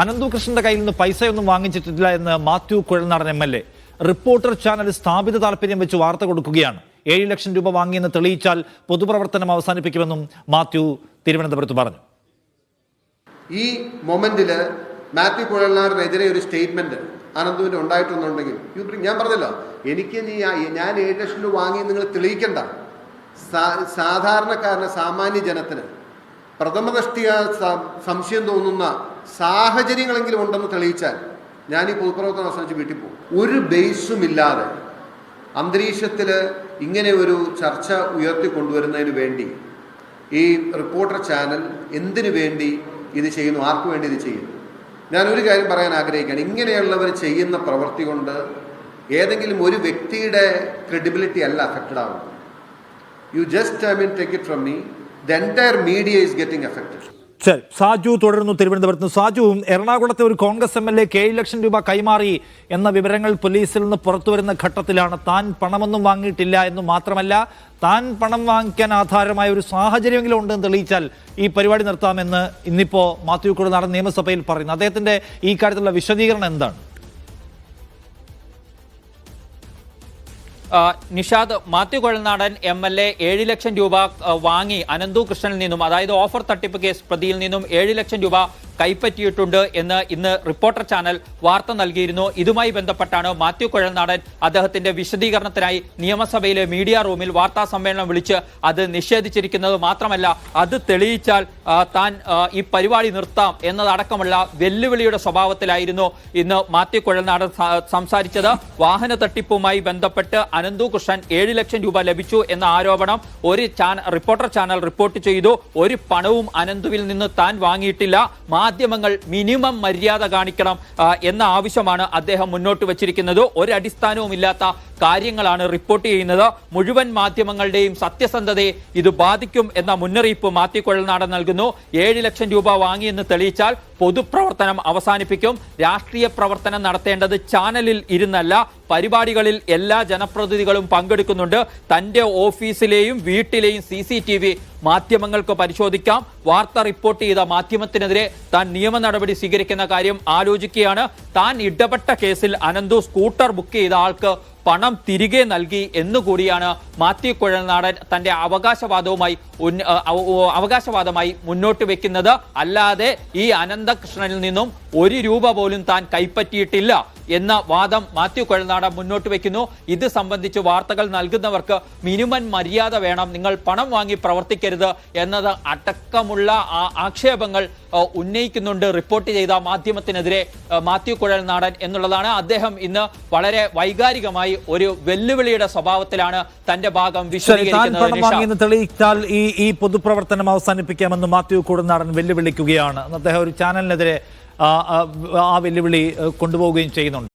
അനന്തു കൃഷ്ണന്റെ കയ്യിൽ നിന്ന് പൈസയൊന്നും വാങ്ങിച്ചിട്ടില്ല എന്ന് Mathew Kuzhalnadan M L A. Reporter channel സ്ഥാപിത താല്പര്യം വെച്ച് വാർത്ത കൊടുക്കുകയാണ്. ഏഴ് ലക്ഷം രൂപ വാങ്ങിയെന്ന് തെളിയിച്ചാൽ പൊതുപ്രവർത്തനം അവസാനിപ്പിക്കുമെന്നും മാത്യു തിരുവനന്തപുരത്ത് പറഞ്ഞു. ഈ മൊമെന്റിൽ മാത്യു കുഴൽനാടിനെതിരെ ഒരു സ്റ്റേറ്റ്മെന്റ് അനന്തുവിന് ഉണ്ടായിട്ടുണ്ടെങ്കിൽ ഞാൻ പറഞ്ഞല്ലോ എനിക്ക് നീ ഞാൻ ഏഴ് ലക്ഷം രൂപ വാങ്ങി നിങ്ങൾ തെളിയിക്കണ്ട. സാധാരണക്കാരന് സാമാന്യ ജനത്തിന് പ്രഥമദൃഷ്ടിയ സംശയം തോന്നുന്ന സാഹചര്യങ്ങളെങ്കിലും ഉണ്ടെന്ന് തെളിയിച്ചാൽ ഞാൻ ഈ പൊതുപ്രവർത്തനം അവസാനിച്ച് വീട്ടിൽ പോകും. ഒരു ബേസും ഇല്ലാതെ അന്തരീക്ഷത്തിൽ ഇങ്ങനെ ഒരു ചർച്ച ഉയർത്തിക്കൊണ്ടുവരുന്നതിന് വേണ്ടി ഈ റിപ്പോർട്ടർ ചാനൽ എന്തിനു വേണ്ടി ഇത് ചെയ്യുന്നു? ആർക്കു വേണ്ടി ഇത് ചെയ്യുന്നു? ഞാൻ ഒരു കാര്യം പറയാൻ ആഗ്രഹിക്കുകയാണ്. ഇങ്ങനെയുള്ളവർ ചെയ്യുന്ന പ്രവൃത്തി കൊണ്ട് ഏതെങ്കിലും ഒരു വ്യക്തിയുടെ ക്രെഡിബിലിറ്റി അല്ല അഫക്റ്റഡ് ആവുന്നത്. You just I mean take it from me the entire media is getting affected. Saju തുടരുന്നു തിരുവനന്തപുരത്ത് നിന്ന്. സാജു എറണാകുളത്തെ ഒരു കോൺഗ്രസ് എം എൽ എ ഏഴ് ലക്ഷം രൂപ കൈമാറി എന്ന വിവരങ്ങൾ പോലീസിൽ നിന്ന് പുറത്തു വരുന്ന ഘട്ടത്തിലാണ് താൻ പണമൊന്നും വാങ്ങിയിട്ടില്ല എന്ന് മാത്രമല്ല താൻ പണം വാങ്ങിക്കാൻ ആധാരമായ ഒരു സാഹചര്യമെങ്കിലും ഉണ്ടെന്ന് തെളിയിച്ചാൽ ഈ പരിപാടി നിർത്താമെന്ന് ഇന്നിപ്പോ മാത്യു കുഴനാടൻ നിയമസഭയിൽ പറയുന്നു അദ്ദേഹത്തിന്റെ ഈ കാര്യത്തിലുള്ള വിശദീകരണം എന്താണ് Nishad Mathew Kuzhalnadan M L A ഏഴ് ലക്ഷം രൂപ വാങ്ങി അനന്തു കൃഷ്ണനിൽ നിന്നും അതായത് ഓഫർ തട്ടിപ്പ് കേസ് പ്രതിയിൽ നിന്നും ഏഴ് ലക്ഷം രൂപ കൈപ്പറ്റിയിട്ടുണ്ട് എന്ന് ഇന്ന് റിപ്പോർട്ടർ ചാനൽ വാർത്ത നൽകിയിരുന്നു. ഇതുമായി ബന്ധപ്പെട്ടാണ് മാത്യു കുഴൽനാടൻ അദ്ദേഹത്തിന്റെ വിശദീകരണത്തിനായി നിയമസഭയിലെ മീഡിയ റൂമിൽ വാർത്താ സമ്മേളനം വിളിച്ച് അത് നിഷേധിച്ചിരിക്കുന്നത് മാത്രമല്ല അത് തെളിയിച്ചാൽ താൻ ഈ പരിപാടി നിർത്താം എന്നതടക്കമുള്ള വെല്ലുവിളിയുടെ സ്വഭാവത്തിലായിരുന്നു ഇന്ന് മാത്യു കുഴൽനാടൻ സംസാരിച്ചത്. വാഹന തട്ടിപ്പുമായി ബന്ധപ്പെട്ട് അനന്തു കൃഷ്ണൻ ഏഴ് ലക്ഷം രൂപ ലഭിച്ചു എന്ന ആരോപണം ഒരു ചാനൽ റിപ്പോർട്ടർ ചാനൽ റിപ്പോർട്ട് ചെയ്തു. ഒരു പണവും അനന്തുവിൽ നിന്ന് താൻ വാങ്ങിയിട്ടില്ല. മാധ്യമങ്ങൾ മിനിമം മര്യാദ കാണിക്കണം എന്ന ആവശ്യമാണ് അദ്ദേഹം മുന്നോട്ട് വച്ചിരിക്കുന്നത്. ഒരടിസ്ഥാനവുമില്ലാത്ത കാര്യങ്ങളാണ് റിപ്പോർട്ട് ചെയ്യുന്നത്. മുഴുവൻ മാധ്യമങ്ങളുടെയും സത്യസന്ധതയെ ഇത് ബാധിക്കും എന്ന മുന്നറിയിപ്പ് മാത്യു കുഴൽനാടൻ നൽകുന്നു. ഏഴ് ലക്ഷം രൂപ വാങ്ങിയെന്ന് തെളിയിച്ചാൽ പൊതുപ്രവർത്തനം അവസാനിപ്പിക്കും. രാഷ്ട്രീയ പ്രവർത്തനം നടത്തേണ്ടത് ചാനലിൽ ഇരുന്നല്ല പരിപാടികളിൽ എല്ലാ ജനപ്രതിനിധികളും പങ്കെടുക്കുന്നുണ്ട്. തന്റെ ഓഫീസിലെയും വീട്ടിലെയും സി സി ടി വി മാധ്യമങ്ങൾക്ക് പരിശോധിക്കാം. വാർത്ത റിപ്പോർട്ട് ചെയ്ത മാധ്യമത്തിനെതിരെ താൻ നിയമ നടപടി സ്വീകരിക്കുന്ന കാര്യം ആലോചിക്കുകയാണ്. താൻ ഇടപെട്ട കേസിൽ അനന്തു സ്കൂട്ടർ ബുക്ക് ചെയ്ത ആൾക്ക് പണം തിരികെ നൽകി എന്നുകൂടിയാണ് മാത്യു കുഴൽനാടൻ തന്റെ അവകാശവാദവുമായി അവകാശവാദമായി മുന്നോട്ട് വെക്കുന്നത്. അല്ലാതെ ഈ അനന്തകൃഷ്ണനിൽ നിന്നും ഒരു രൂപ പോലും താൻ കൈപ്പറ്റിയിട്ടില്ല. എന്ന വാദം മാത്യു കുഴൽനാടൻ മുന്നോട്ട് വെക്കുന്നു. ഇത് സംബന്ധിച്ച് വാർത്തകൾ നൽകുന്നവർക്ക് മിനിമം മര്യാദ വേണം. നിങ്ങൾ പണം വാങ്ങി പ്രവർത്തിക്കരുത് എന്നത് അടക്കമുള്ള ആ- ആക്ഷേപങ്ങൾ ഉന്നയിക്കുന്നുണ്ട്. റിപ്പോർട്ട് ചെയ്ത മാധ്യമത്തിനെതിരെ മാത്യു കുഴൽനാടൻ എന്നുള്ളതാണ്. അദ്ദേഹം ഇന്ന് വളരെ വൈകാരികമായി ഒരു വെല്ലുവിളിയുടെ സ്വഭാവത്തിലാണ് തന്റെ ഭാഗം വിശ്വസിക്കുന്നത് വിശദീകരിക്കുന്നത് തെളിയിച്ചാൽ ഈ ഈ പൊതുപ്രവർത്തനം അവസാനിപ്പിക്കാമെന്ന് മാത്യു കുഴൽനാടൻ വെല്ലുവിളിക്കുകയാണ്. അദ്ദേഹം ഒരു ചാനലിനെതിരെ ആ, വെല്ലുവിളി കൊണ്ടുപോവുകയും ചെയ്യുന്നുണ്ട്.